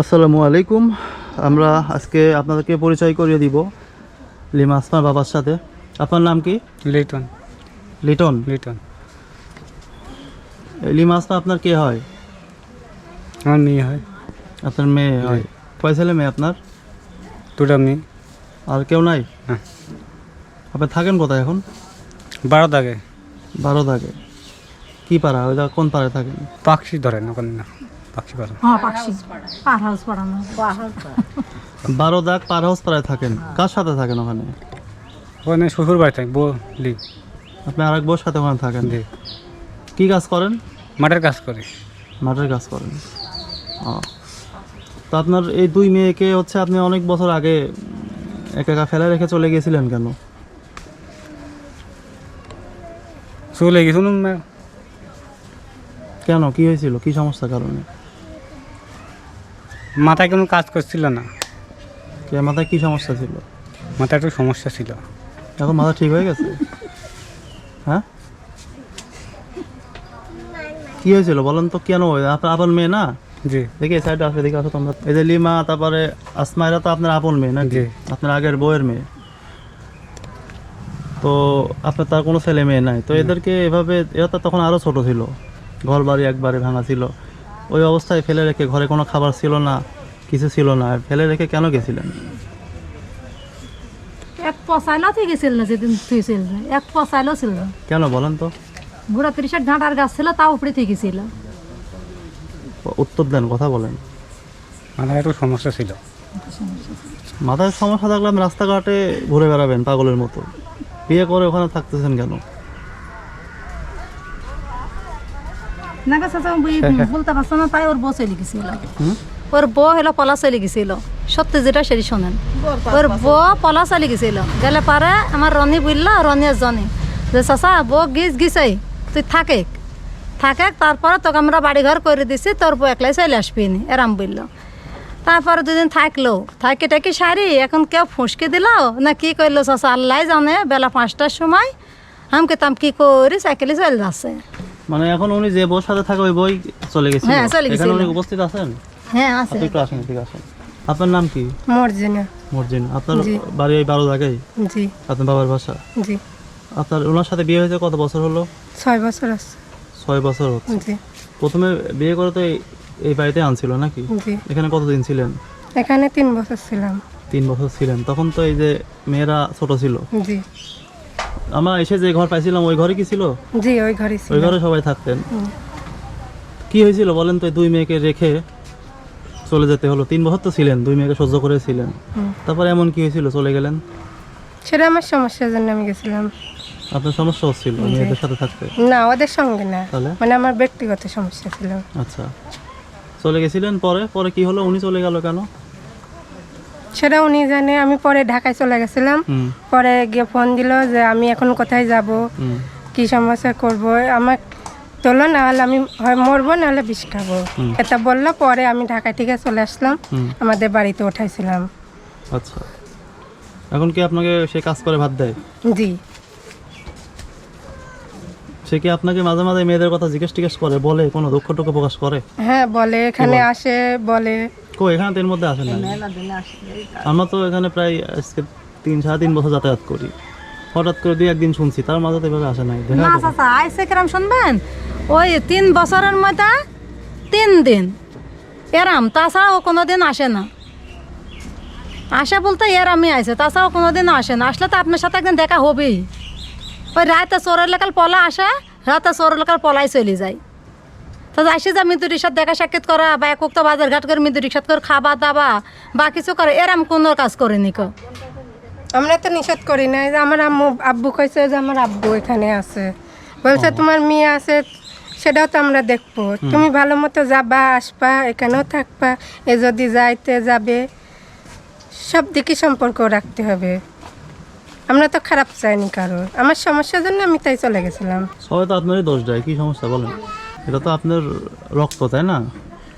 আসসালামু আলাইকুম। আমরা আজকে আপনাদেরকে পরিচয় করিয়ে দিব লিমা আসমার বাবার সাথে। আপনার নাম কি? লিটন। লিটন? লিটন। লিমা আসমা আপনার কে হয়? আমার মেয়ে হয়। আপনার মেয়ে হয়। কয় ছেলে মেয়ে আপনার? দুটা মেয়ে। আর কেউ নাই? হ্যাঁ। আপনি থাকেন কোথায় এখন? বারো দাগে। বারো দাগে। কি পাড়া? ওইটা কোন পাড়ায় থাকেন? পাখি ধরেন ওখানে না। পাখি হ্যাঁ পাখি। পার হাউস পড়ানো। বারো দাগ পার হাউস পাড়ায় থাকেন। কার সাথে থাকেন ওখানে? ওখানে শ্বশুর বাড়ি থাকে বলি আপনি আরেক বউর সাথে ওখানে থাকেন? জি কি কাজ করেন? মাঠের কাজ করে। মাঠের কাজ করেন। ও। তো আপনার এই দুই মেয়েকে হচ্ছে আপনি অনেক বছর আগে একা একা ফেলে রেখে চলে গিয়েছিলেন কেন? চলে গেছিল কেন? কি হয়েছিল? কি সমস্যার কারণে? মাথায় কোনো কাজ করছিল না। কে মাথায় কি সমস্যা ছিল? মাথায় একটু সমস্যা ছিল। এখন মাথা ঠিক হয়ে গেছে? হ্যাঁ? কি হয়েছিল বলেন তো কেন আপনার আপন মেয়ে না? জি। দেখি সাইডে আসবে দেখি আসো তোমরা। এই যে লিমা তারপরে আসমাইরা তো আপনার আপন মেয়ে না জি। আপনার আগের বউয়ের মেয়ে। তো আপনার তার কোনো ছেলে মেয়ে নাই। তো এদেরকে এভাবে এরা তো তখন আরও ছোট ছিল। ঘর বাড়ি একবারে ভাঙা ছিল। ওই অবস্থায় ফেলে রেখে ঘরে কোনো খাবার ছিল না কিছু ছিল না। ফেলে রেখে কেন গেছিলেন? এক পচাইলেও ঠিক ছিল না যেদিন তুই ছিল না এক পচাইলেও ছিল। না কেন বলেন তো? বুড়া তিরিশের ডাঁটার গাছ ছিল তাও উপরে থেকে ছিল উত্তর দেন কথা বলেন। মাথায় একটু সমস্যা ছিল। মাথায় সমস্যা থাকলে আপনি রাস্তাঘাটে ঘুরে বেড়াবেন পাগলের মতো। বিয়ে করে ওখানে থাকতেছেন কেন? না গেছে বলতে পারছ না তাই ওর বউ চলে গেছিল। ওর বউ হলো পলা চলে গেছিল। সত্যি যেটা সেটি শোনেন। ওর বউ পলা চলে গেছিল। গেলে পারে আমার রনি বলল রনি জনি। যে চাচা বউ গিস গিসাই তুই থাকে থাকে তারপরে তোকে আমরা বাড়ি ঘর করে দিছি তোর বউ একলাই চলে আসবি নি এরাম বলল তারপরে দুদিন থাকল। থাকে টাকি সারি এখন কেউ ফুসকে দিল না কি করল চাচা আল্লাহ জানে বেলা পাঁচটার সময় আমাকে তাম কি করি সাইকেলে চলে যাচ্ছে। মানে এখন উনি যে বই সাথে থাকে ওই বই চলে গেছে হ্যাঁ, চলে এখানে গেছিল। উনি উপস্থিত আছেন? হ্যাঁ আছে। আপনি একটু আসেন ঠিক আসেন। আপনার নাম কি? মর্জিনা। মর্জিন। আপনার বাড়ি এই বারো জায়গায় জি। আপনার বাবার বাসা? জি। আপনার ওনার সাথে বিয়ে হয়েছে কত বছর হলো? ছয় বছর আছে। ছয় বছর হচ্ছে। জি। প্রথমে বিয়ে করে তো এই- এই বাড়িতে আনছিল নাকি? জি। এখানে কতদিন ছিলেন? এখানে তিন বছর ছিলাম। তিন বছর ছিলেন। তখন তো এই যে মেয়েরা ছোট ছিল। জি। আমরা এসে যে ঘর পাইছিলাম ওই ঘরে কি ছিল? জি ওই ঘরে ছিল। ওই ঘরে সবাই থাকতেন। কি হয়েছিল বলেন তো দুই মেয়েকে রেখে চলে যেতে হলো? তিন বছর তো ছিলেন দুই মেয়েকে সহ্য করে ছিলেন। হুম। তারপরে এমন কি হয়েছিল? চলে গেলেন? সেটা আমার সমস্যার জন্য আমি গেছিলাম। আপনার সমস্যা হচ্ছিল মেয়েদের সাথে থাকতে? না ওদের সঙ্গে না। মানে আমার ব্যক্তিগত সমস্যা ছিল। আচ্ছা। চলে গেছিলেন পরে? পরে কি হলো? উনি চলে গেল কেন? সেটা উনি জানে। আমি পরে ঢাকায় চলে গেছিলাম। পরে গিয়ে ফোন দিল যে আমি এখন কোথায় যাব? কি সমস্যা করব? আমার তোলো না হলে আমি হয় মরবো নাহলে বিষ খাব। এটা বলল পরে আমি ঢাকা থেকে চলে আসলাম। আমাদের বাড়িতে উঠাইছিলাম। আচ্ছা। এখন কি আপনাকে সে কাজ করে ভাত দেয়? জি। সে কি আপনাকে মাঝে মাঝে মেয়েদের কথা জিজ্ঞেস টিজ্ঞেস করে বলে কোনো দুঃখ টুকু প্রকাশ করে? হ্যাঁ বলে এখানে আসে বলে। কো এখানে তো এর মধ্যে আসে না। আমরা তো এখানে প্রায় আজকে তিন সাড়ে তিন বছর যাতায়াত করি। হঠাৎ করে দুই একদিন শুনছি তার মাঝে তো এভাবে আসে নাই দেখা না? চাচা আইসে কিরাম শুনবেন? ওই তিন বছরের মধ্যে তিন দিন। এরাম তাছাড়া ও কোনো দিন আসে না। আসে বলতে এরামই আসে তাছাড়া ও কোনো দিন আসে না। আসলে তো আপনার সাথে একদিন দেখা হবেই। ওই রাতে চোরের লেখাল পলা আসে রাতে চোরের লেখাল পলাই চলে যায়। তো আসে যা মৃত্যু রিক্সার দেখা সাক্ষাৎ করা বা এক তো বাজার ঘাট করে মৃত্যু রিক্সাত করে খাওয়া দাওয়া বা কিছু করে এরাম কোনো কাজ করেনি কো? আমরা তো নিষেধ করি না যে আমার আম্মু আব্বু কইছে যে আমার আব্বু এখানে আছে। বলছে তোমার মেয়ে আছে সেটাও তো আমরা দেখব। তুমি ভালো মতো যাবা আসবা এখানেও থাকবা এ যদি যাইতে যাবে সব দিকে সম্পর্ক রাখতে হবে। আমরা তো খারাপ চাইনি কারোর। আমার সমস্যার জন্য আমি তাই চলে গেছিলাম। সবাই তো আপনারই দোষ দেয় কি সমস্যা বলেন? এটা তো আপনার রক্ত তাই না?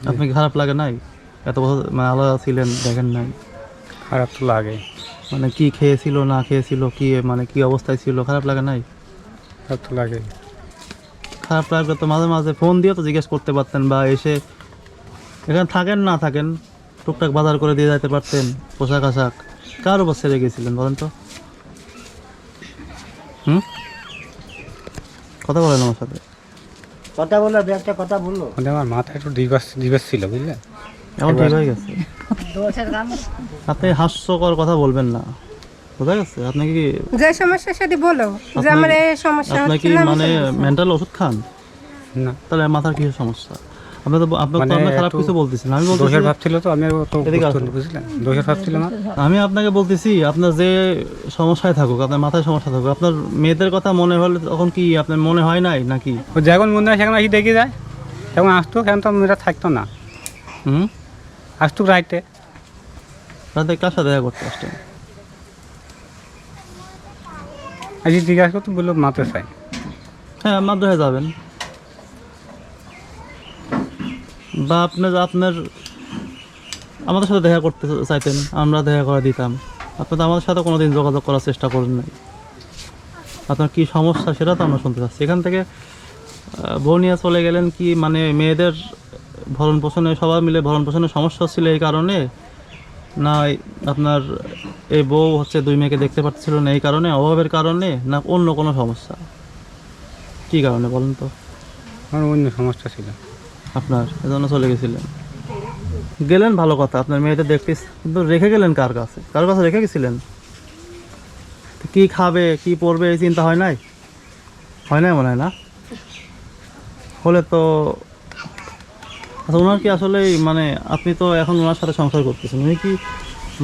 আপনাকে খারাপ লাগে নাই? এত বছর মানে আলাদা ছিলেন দেখেন নাই। খারাপ তো লাগে। মানে কি খেয়েছিল না খেয়েছিল কি মানে কি অবস্থায় ছিল খারাপ লাগে নাই? খারাপ তো লাগে। খারাপ লাগলে তো মাঝে মাঝে ফোন দিয়ে তো জিজ্ঞেস করতে পারতেন বা এসে এখানে থাকেন না থাকেন টুকটাক বাজার করে দিয়ে যাইতে পারতেন পোশাক আশাক। কার উপর ছেড়ে গেছিলেন বলেন তো? হুম? কথা বলেন আমার সাথে। কথা বলল দু একটা কথা বলল। মানে আমার মাথায় একটু দিবাস দিবস ছিল বুঝলে? এখন ঠিক হয়ে গেছে আপনি হাস্যকর কথা বলবেন না। বোঝা গেছে? আপনি কি যে সমস্যা সেটি বলো যে আমার এই সমস্যা আপনি কি মানে মেন্টাল ওষুধ খান? না। তাহলে মাথার কি সমস্যা? তো তো মানে খারাপ কিছু বলতেছেন আমি বলতেছি দোষের ভাব ছিল তো আমি তো বুঝলেন? দোষের ভাব ছিল না। আমি আপনাকে বলতেছি আপনার যে সমস্যায় থাকুক আপনার মাথায় সমস্যা থাকুক আপনার মেয়েদের কথা মনে হলে তখন কি আপনার মনে হয় নাই নাকি? যখন মনে হয় সেখানে আসি দেখে যায়। তখন আসতো সেখানে তো মেয়েরা থাকতো না। হুম? আসতো রাইতে। রাতে কার সাথে দেখা করতে আসছেন আজকে জিজ্ঞাসা করতো বলল মাত্র চাই হ্যাঁ মাদ্রাসায় যাবেন। বা আপনার আপনার আমাদের সাথে দেখা করতে চাইতেন আমরা দেখা করে দিতাম। আপনি তো আমাদের সাথে কোনো দিন যোগাযোগ করার চেষ্টা করেন নাই। আপনার কী সমস্যা সেটা তো আমরা শুনতে চাচ্ছি। এখান থেকে আহ, বউ নিয়ে চলে গেলেন কি মানে মেয়েদের ভরণ পোষণে সবাই মিলে ভরণ পোষণের সমস্যা ছিল এই কারণে? না আপনার এই বউ হচ্ছে দুই মেয়েকে দেখতে পাচ্ছিল না এই কারণে অভাবের কারণে না অন্য কোনো সমস্যা? কী কারণে বলেন তো? অন্য সমস্যা ছিল। আপনার, এজন্য চলে গেছিলেন। গেলেন, ভালো কথা। আপনার মেয়েদের দেখতে কিন্তু রেখে গেলেন কার কাছে? কার কাছে রেখে গেছিলেন? কি খাবে, কি পরবে, এই চিন্তা হয় নাই? হয় নাই মনে হয় না? হলে তো আচ্ছা ওনার কি আসলে মানে আপনি তো এখন ওনার সাথে সংসার করতেছেন। উনি কি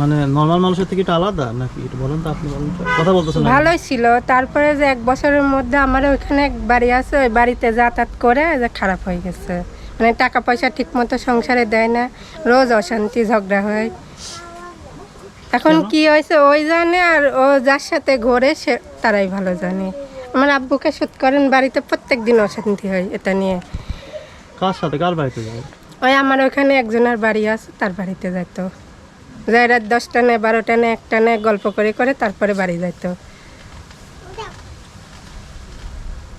মানে নর্মাল মানুষের থেকে একটু আলাদা নাকি? একটু বলেন তো আপনি বলেন কথা বলতেছেন ভালোই ছিল। তারপরে যে এক বছরের মধ্যে আমার ওইখানে এক বাড়ি আছে, ওই বাড়িতে যাতায়াত করে যে খারাপ হয়ে গেছে। মানে টাকা পয়সা ঠিক মতো সংসারে দেয় না রোজ অশান্তি ঝগড়া হয়। এখন কি হয়েছে? ওই জানে আর ও যার সাথে ঘোরে সে তারাই ভালো জানে। আমার আব্বুকে সুদ করেন বাড়িতে প্রত্যেক দিন অশান্তি হয় এটা নিয়ে। কার সাথে? কার বাড়িতে যাবে? ওই আমার ওখানে একজনের বাড়ি আছে তার বাড়িতে যাইতো। যাই রাত দশটা নে বারোটা নে একটা নে গল্প করে করে তারপরে বাড়ি যাইতো।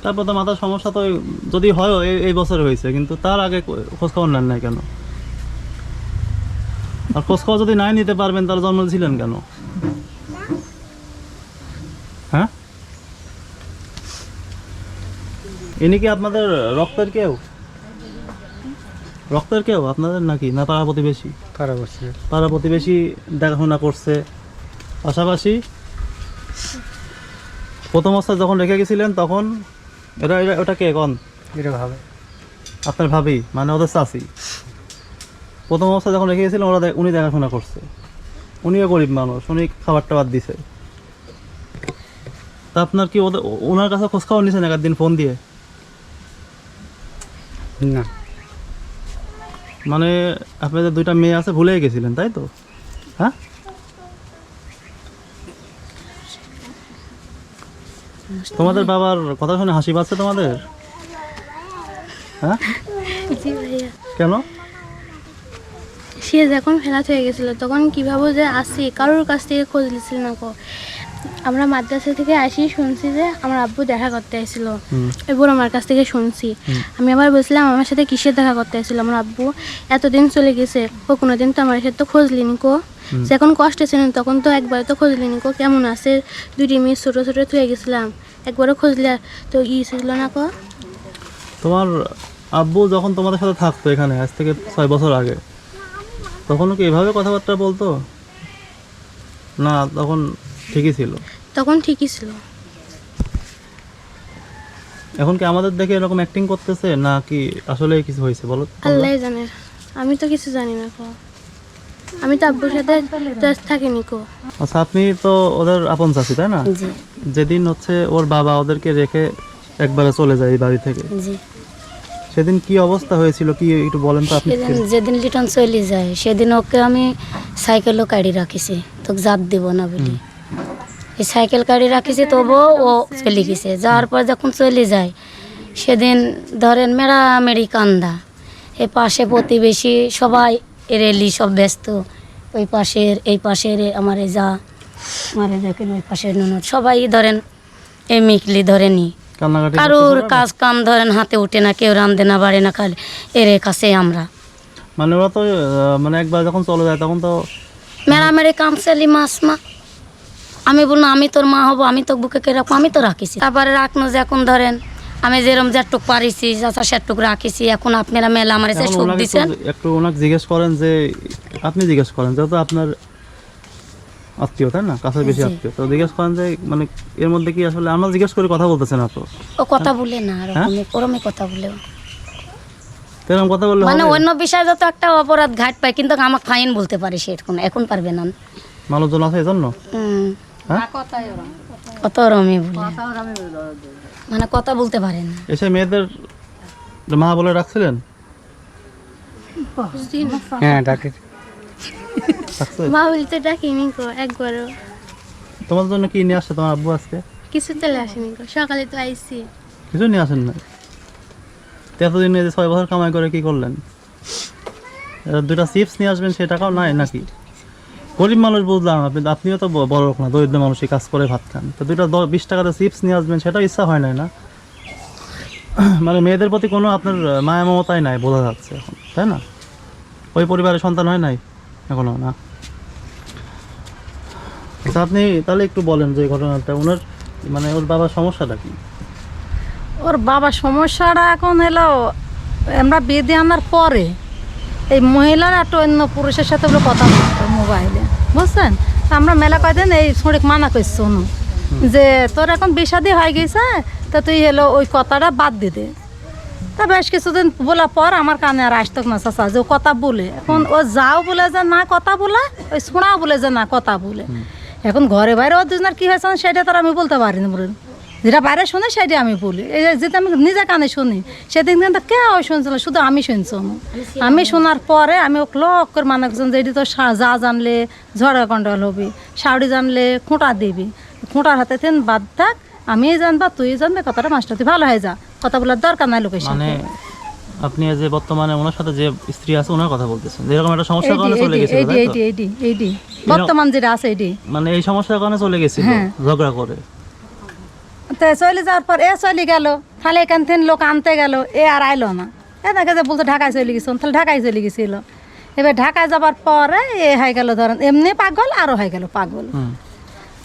তারপর তো মাথার সমস্যা তো যদি হয় এই বছর হয়েছে কিন্তু তার আগে খোঁজখবর নেন নাই কেন? আর খোঁজখবর যদি নাই নিতে পারবেন তাহলে জন্ম ছিলেন কেন? হ্যাঁ? ইনি কি আপনাদের রক্তের কেউ? রক্তের কেউ? আপনাদের নাকি? না পাড়া প্রতিবেশী? তারা বসছে পাড়া প্রতিবেশী দেখাশোনা করছে। পাশাপাশি প্রথম অবস্থায় যখন রেখে গেছিলেন তখন এটা এটা ওটা কে কন? এটা ভাবে। আপনার ভাবি মানে ওদের চাষি প্রথম অবস্থায় যখন রেখে গেছিলেন ওরা উনি দেখাশোনা করছে। উনিও গরিব মানুষ উনি খাবার টাবার দিছে। তা আপনার কি ওদের ওনার কাছে খোঁজ খবর নিয়েছেন একদিন ফোন দিয়ে? না। মানে আপনাদের দুইটা মেয়ে আছে ভুলেই গেছিলেন তাই তো? হ্যাঁ? তোমাদের বাবার কথা শুনে হাসি পাচ্ছে তোমাদের? হ্যাঁ? কেন? সে যখন ফেরাত হয়ে গেছিল তখন কীভাবে যে আসি কারোর কাছ থেকে খোঁজ নিছিল না কো। আমরা মাদ্রাসা থেকে আসি শুনছি যে আমার আব্বু দেখা করতে আসছিল বড় আমার কাছ থেকে শুনছি। আমি আবার বলছিলাম আমার সাথে কিসের দেখা করতে আসছিল আমার আব্বু এতদিন চলে গেছে ও কোনোদিন তো আমার সাথে তো খোঁজ লিনি কো। সে এখন কষ্টে ছিলেন তখন তো একবার তো খোঁজ লিনি কো কেমন আছে? দুটি মেয়ে ছোটো ছোটো থুয়ে গেছিলাম। একবারও খোঁজলে তো ই ছিল না কো। তোমার আব্বু যখন তোমাদের সাথে থাকতো এখানে আজ থেকে ছয় বছর আগে তখনও কি এভাবে কথাবার্তা বলতো? না তখন ঠিকই ছিল। তখন ঠিকই ছিল। এখন কি আমাদের দেখে এরকম অ্যাক্টিং করতেছে না কি আসলে কিছু হয়েছে বলো আল্লাহ জানে। আমি তো কিছু জানি না কো। আমি তো আব্বুর সাথে তো থাকিনি কো। আচ্ছা আপনি তো ওদের আপন চাষি তাই না? জি। যেদিন হচ্ছে ওর বাবা ওদেরকে রেখে একবারে চলে যায় এই বাড়ি থেকে। জি। সেদিন কি অবস্থা হয়েছিল? কি একটু বলেন তো আপনি যেদিন লিটন চলে যায় সেদিন ওকে আমি সাইকেলও কাড়ি রাখিছি তোকে জাত দিব না বলি। এই সাইকেল কাড়ি রাখিছি তবুও ও চলে গেছে। যাওয়ার পর যখন চলে যায় সেদিন ধরেন মেড়ামেড়ি কান্দা। এই পাশে প্রতিবেশী সবাই রেলি সব ব্যস্ত। ওই পাশের এই পাশের আমার এই যা এই দেখেন ওই পাশের ননদ সবাই ধরেন এই মিকলি ধরেনি। কারোর কাজ কাম ধরেন হাতে উঠে না কেউ রান্ধে না বাড়ে না খালি এর কাছে আমরা। মানে ওরা তো মানে একবার যখন চলে যায় তখন তো মেরামেরি কামসালি মাস মা। আমি বললাম আমি তোর মা হব আমি তো বুকে কে রাখব আমি তো রাখিছি। তারপরে রাখনো যে এখন ধরেন আমি যেরকম যেটুক পারিছি চাচা সেটুক রাখিছি এখন আপনারা মেলা আমার সুখ দিচ্ছেন একটু- একটু ওনাকে জিজ্ঞেস করেন যে আপনি জিজ্ঞেস করেন যেহেতু আপনার আত্মীয় তাই না? কাছে বেশি আত্মীয়। তো জিজ্ঞেস করেন যে মানে এর মধ্যে কি আসলে আমরা জিজ্ঞেস করে কথা বলতেছে না তো? ও কথা বলে না হ্যাঁ? ওরকমই ওরমই কথা বলে। ও। তো কথা বললে মানে? অন্য বিষয়ে যত একটা অপরাধ ঘাট পায় কিন্তু আমাকে ফাইন বলতে পারে সে এখন এখন পারবে না। মানুষজন আছে এজন্য? হ্যাঁ? কত রমি বলে। মানে কথা বলতে পারে না। এসে মেয়েদের মা বলে রাখছিলেন? হ্যাঁ ডাকে। মা বলতে ডাকিনি কো একবারও। তোমার জন্য কি নিয়ে আসছে তোমার আব্বু আজকে? কিছু তেলে আসেনি কো সকালে তো আইসি। কিছু নিয়ে আসেন না তো এতদিন এই যে ছয় বছর কামাই করে কি করলেন? দুটা চিপস নিয়ে আসবেন সে টাকাও নাই নাকি? গরিব মানুষ বুঝলাম আপনি আপনিও তো বড় লোক না দরিদ্র মানুষই কাজ করে ভাত খান। তো দুটা বিশ টাকাতে চিপস নিয়ে আসবেন সেটাও ইচ্ছা হয় নাই না? মানে মেয়েদের প্রতি কোনো আপনার মায়া মমতাই নাই বোঝা যাচ্ছে এখন তাই না? ওই পরিবারের সন্তান হয় নাই? এখনও না। আচ্ছা, আপনি তাহলে একটু বলেন যে ঘটনাটা ওনার মানে ওর বাবার সমস্যাটা কি? ওর বাবা সমস্যাটা এখন হলো আমরা বিয়ে দিয়ে আনার পরে এই মহিলার একটা অন্য পুরুষের সাথে বলে কথা বলতো মোবাইলে বুঝছেন? আমরা মেলা কয়দিন এই ছড়িক মানা করছি যে তোর এখন বিষাদি হয়ে গেছে তা তুই হলো ওই কথাটা বাদ দিয়ে দে। তা বেশ কিছুদিন বলার পর আমার কানে আর আসতো না চাচা, যে ও কথা বলে। এখন ও যাও বলে যে না কথা বলে, ওই শোনাও বলে যে না কথা বলে। এখন ঘরে বাইরে ও দুজনের কী হয়েছে সেটা তো আর আমি বলতে পারি না যেটা বাইরে শুনে সেটা আমি বলি। এই যেটা আমি নিজে কানে শুনি, সেদিন কিন্তু কে ওই শুনছিল? শুধু আমি শুনছি না। আমি শোনার পরে আমি ওকে লক করে মানা করছিলাম যে এটি তো যা জানলে ঝড়া কন্ট্রোল হবে শাউরি জানলে খোঁটা দিবি। খোঁটার হাতে তেন বাদ থাক আমি জানবা তুই জানবে, কথাটা মাস্টার তুই ভালো হয়ে যা। কথা বলার দরকার নাই লোকের মানে সাথে। আপনি যে বর্তমানে ওনার সাথে যে স্ত্রী আছে ওনার কথা বলতেছেন। যেরকম একটা সমস্যার কারণে চলে গেছিল এইডি তাই তো? এইডি এইডি এইডি বর্তমান যেটা আছে এইডি মানে এই সমস্যার কারণে চলে গেছিল হ্যাঁ। ঝগড়া করে। তো চলে যাওয়ার পর এ চলে গেল তাহলে এখান থেকে লোক আনতে গেল এ আর আইলো না। এ দেখে যে বলতো ঢাকায় চলে গেছিল তাহলে ঢাকায় চলে গেছিল। এবার ঢাকায় যাবার পরে এ হয়ে গেল ধরেন এমনি পাগল আরও হয়ে গেল পাগল।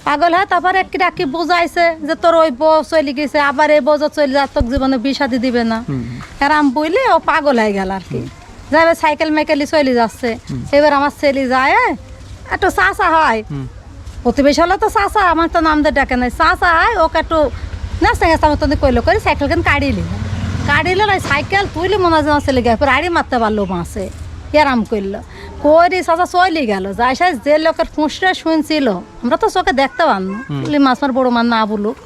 পাগল হয়? তারপর একটি ডাকি বুঝাইছে যে তোর ওই বউ চলে গেছে আবার এই বউ চলে যা তোর জীবনে বিষাদি দিবে না। এরাম বইলে ও পাগল হয়ে গেল আর কি। যাবে সাইকেল মাইকেলি চলে যাচ্ছে। এবার আমার ছেলে যায় একটু চাষা হয়। প্রতিবেশী হলে তো চাষা আমার তো নাম দিয়ে ডাকে নাই। চাষা হয় ওকে একটু নাচতে গেছে আমার তো কইলো করে সাইকেল কেন কাড়িলি কাড়িলে না সাইকেল তুইলি মনে হয় যেন ছেলে গেছে আড়ি মারতে পারল বাঁচে এরাম করল কইরি চাষা চলি গেল যাই সাই যে লোকের ফুঁসটা শুনছিল আমরা তো চোখে দেখতে বলি মাছ মার বড় মার না বলুক।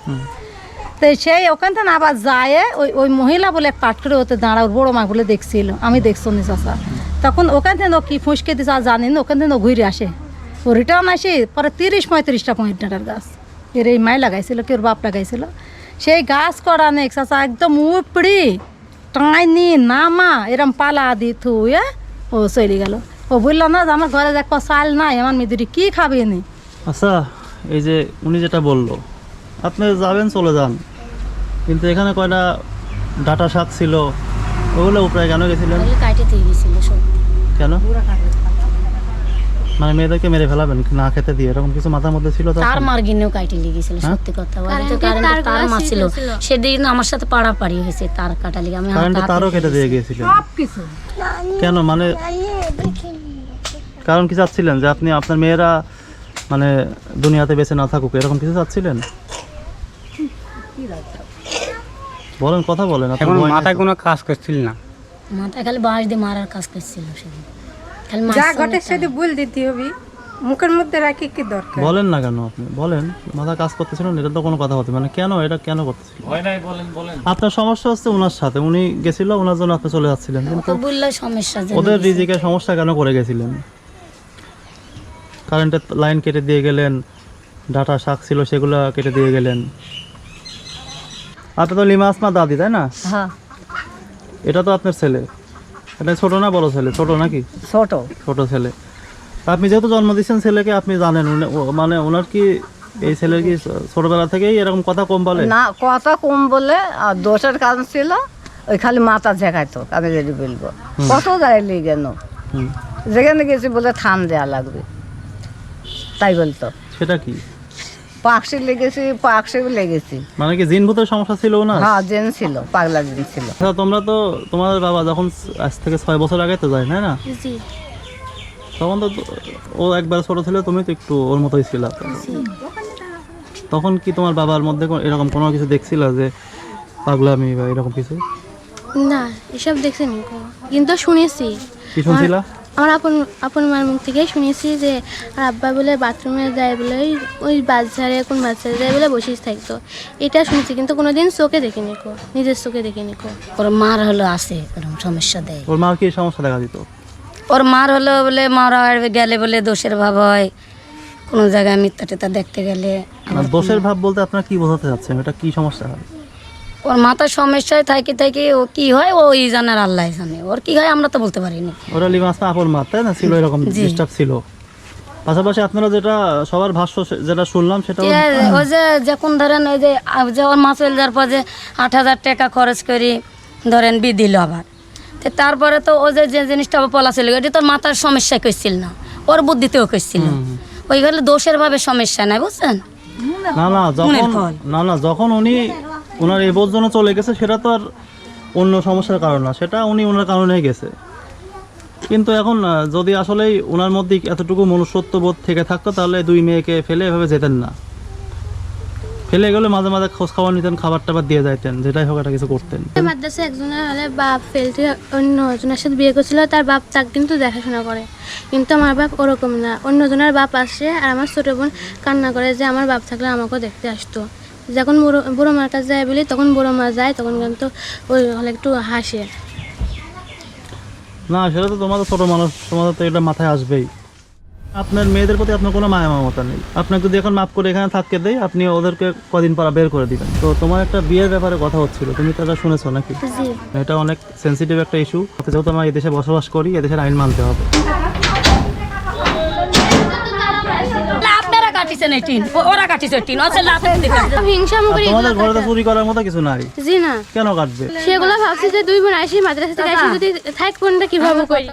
তো সেই ওখান থেকে আবার যায় ওই ওই মহিলা বলে এক পাট করে ওতে দাঁড়া ওর বড় মা বলে দেখছিল আমি দেখছ নি চাষা তখন ওখান থেকে ও কি ফুঁসকে দিছে আর জানি না ওখান থেকে ও ঘুরে আসে। ও রিটার্ন আসে পরে তিরিশ পঁয়ত্রিশটা পয়েন্টার গাছ। এর এই মাই লাগাইছিল কি ওর বাপ লাগাইছিল। সেই গাছ করা নেই চাষা একদম উপড়ি টাইনি নামা এরম পালা দি থুয়ে ও চলে গেল। ও বলল না যে আমার ঘরে দেখ চাল নাই আমার মেয়েদের কি খাবে নি আচ্ছা এই যে উনি যেটা বলল আপনি যাবেন চলে যান। কিন্তু এখানে কয়টা ডাটা শাক ছিল? ওগুলো উপরে কেন গেছিলেন? গেছিল কেন? মানে মেয়েদেরকে মেরে ফেলাবেন না খেতে দিয়ে? এরকম কিছু মাথার মধ্যে ছিল তো তার মার গিনেও কাটে লেগেছিল সত্যি কথা। বাড়িতে কারেন্টের তার মা ছিল সেদিন আমার সাথে পাড়াপাড়ি হয়েছে তার কাটা লেগে আমি তারও কেটে দিয়ে গিয়েছিলেন কেন? মানে কারণ কি চাচ্ছিলেন যে আপনি আপনার মেয়েরা মানে দুনিয়াতে বেঁচে না থাকুক এরকম কিছু চাচ্ছিলেন? বলেন কথা বলেন এখন মাথায় কোনো কাজ করছিল না। মাথায় খালি বাঁশ দিয়ে মারার কাজ করছিল সেদিন। খালি যা ঘটে। সেটা বল দিতে হবে। মুখের মধ্যে রাখি কি দরকার? বলেন না কেন আপনি? বলেন। মাথা কাজ করতেছিলেন এটা তো কোনো কথা হতে মানে কেন? এটা কেন করতেছিল? আপনার সমস্যা হচ্ছে ওনার সাথে। উনি গেছিল ওনার জন্য আপনি চলে যাচ্ছিলেন। কিন্তু বলল সমস্যা যে ওদের রিজিকের সমস্যা কেন করে গেছিলেন? কারেন্টের লাইন কেটে দিয়ে গেলেন ডাটা শাক ছিল সেগুলো কেটে দিয়ে গেলেন। আপনি তো লিমা আসমা দাদি তাই না? হ্যাঁ। এটা তো আপনার ছেলে। এটা ছোট না বড় ছেলে? ছোট নাকি? ছোট। ছোট ছেলে। আপনি যেহেতু জন্ম দিচ্ছেন ছেলেকে আপনি জানেন উনি- মানে ওনার কি এই ছেলের কি ছোটবেলা থেকেই এরকম কথা কম বলে? না কথা কম বলে আর দোষের কারণ ছিল ওই খালি মাথা ঝেঁকাইতো আমি যদি বলব। কত গেল হুম। যেখানে গেছি বলে থান দেওয়া লাগবে। তাই বলতো। সেটা কি? পাকসি লেগেছি পাকসি লেগেছি। মানে কি জিন ভূতের সমস্যা ছিল না হ্যাঁ জেন ছিল পাগলা জেন ছিল। আচ্ছা তোমরা তো তোমার বাবা যখন আজ থেকে ছয় বছর আগে তো যায় তাই না? জি। তখন তো ও একবার ছোট ছিল তুমি তো একটু ওর মতোই ছিল। তখন কি তোমার বাবার মধ্যে এরকম কোনো কিছু দেখছিল যে পাগলামি বা এরকম কিছু? না এসব দেখছেনি কিন্তু শুনেছি। কি শুনছিলা? আমার আপন আপন মার মুখ থেকেই শুনেছি যে আব্বা বলে বাথরুমে যায় বলে ওই বাচ্চারে কোন বাচ্চারে যায় বলে বসেই থাকতো। এটা শুনেছি কিন্তু কোনোদিন চোখে দেখিনি কো নিজের চোখে দেখিনি কো। ওর মার হলো আছে এরকম সমস্যা দেয়। ওর মার কি সমস্যা দেখা দিত? ওর মার হলো বলে মারা গেলে বলে দোষের ভাব হয়। কোনো জায়গায় মিথ্যা টেতা দেখতে গেলে দোষের ভাব বলতে আপনারা কি বোঝাতে চাচ্ছেন? এটা কি সমস্যা হয়? ওর মাথার সমস্যায় থাকি থাকি ও কি হয় ও এই জানার আল্লাহ জানে। ওর কি হয় আমরা তো বলতে পারিনি। ওরা লিমাস না আপন তাই না? ছিল এরকম ডিস্টার্ব ছিল। পাশাপাশি আপনারা যেটা সবার ভাষ্য যেটা শুনলাম সেটা ওই যে যখন ধরেন ওই যে ওর মাছ যাওয়ার পর যে আট হাজার টাকা খরচ করি ধরেন বি দিল আবার। তো তারপরে তো ও যে যে জিনিসটা পলা ছিল এটা তোর মাথার সমস্যা করছিল না। ওর বুদ্ধিতেও করছিল ওই হলে দোষের ভাবে সমস্যা নাই বুঝছেন? না না যখন না না যখন উনি ওনার এবর জন্য চলে গেছে সেটা তো আর অন্য সমস্যার কারণ না সেটা উনি ওনার কারণেই গেছে। কিন্তু এখন যদি আসলেই ওনার মধ্যে এতটুকু মনুষ্যত্ব বোধ থেকে থাকতো তাহলে দুই মেয়েকে ফেলে এভাবে যেতেন না। ফেলে গেলে মাঝে মাঝে খোঁজ খাবার নিতেন খাবার টাবার দিয়ে যাইতেন যেটাই হোক একটা কিছু করতেন। মাদ্রাসা একজনের হলে বাপ ফেলতে অন্য জনের সাথে বিয়ে করছিল তার বাপ তাকে কিন্তু দেখাশোনা করে। কিন্তু আমার বাপ ওরকম না। অন্যজনের বাপ আসে আর আমার ছোটো বোন কান্না করে যে আমার বাপ থাকলে আমাকেও দেখতে আসতো। যখন বুড়ো বুড়ো মার কাছে যায় বলি তখন বুড়ো মা যায় তখন কিন্তু ওই হলে একটু হাসে। না সেটা তো তোমাদের ছোট মানুষ তোমাদের তো এটা মাথায় আসবেই। আপনার মেয়েদের প্রতি আপনার কোনো মায়া মমতা নেই। আপনাকে যদি এখন মাফ করে এখানে থাকতে দেয় আপনি ওদেরকে কদিন পর বের করে দিবেন। তো তোমার একটা বিয়ের ব্যাপারে কথা হচ্ছিল তুমি তো এটা শুনেছো নাকি? এটা অনেক সেন্সিটিভ একটা ইস্যু যেহেতু আমরা এই দেশে বসবাস করি এদেশের আইন মানতে হবে। কাটিছেন এই টিন। ওরা কাটিছে টিন। হিংসা মুখ তোমাদের ঘরে তো চুরি করার মতো কিছু নাই। জি না। কেন কাটবে? সেগুলো ভাবছি যে দুই বোন আসি মাদ্রাসা থেকে আসি যদি থাক কীভাবে করি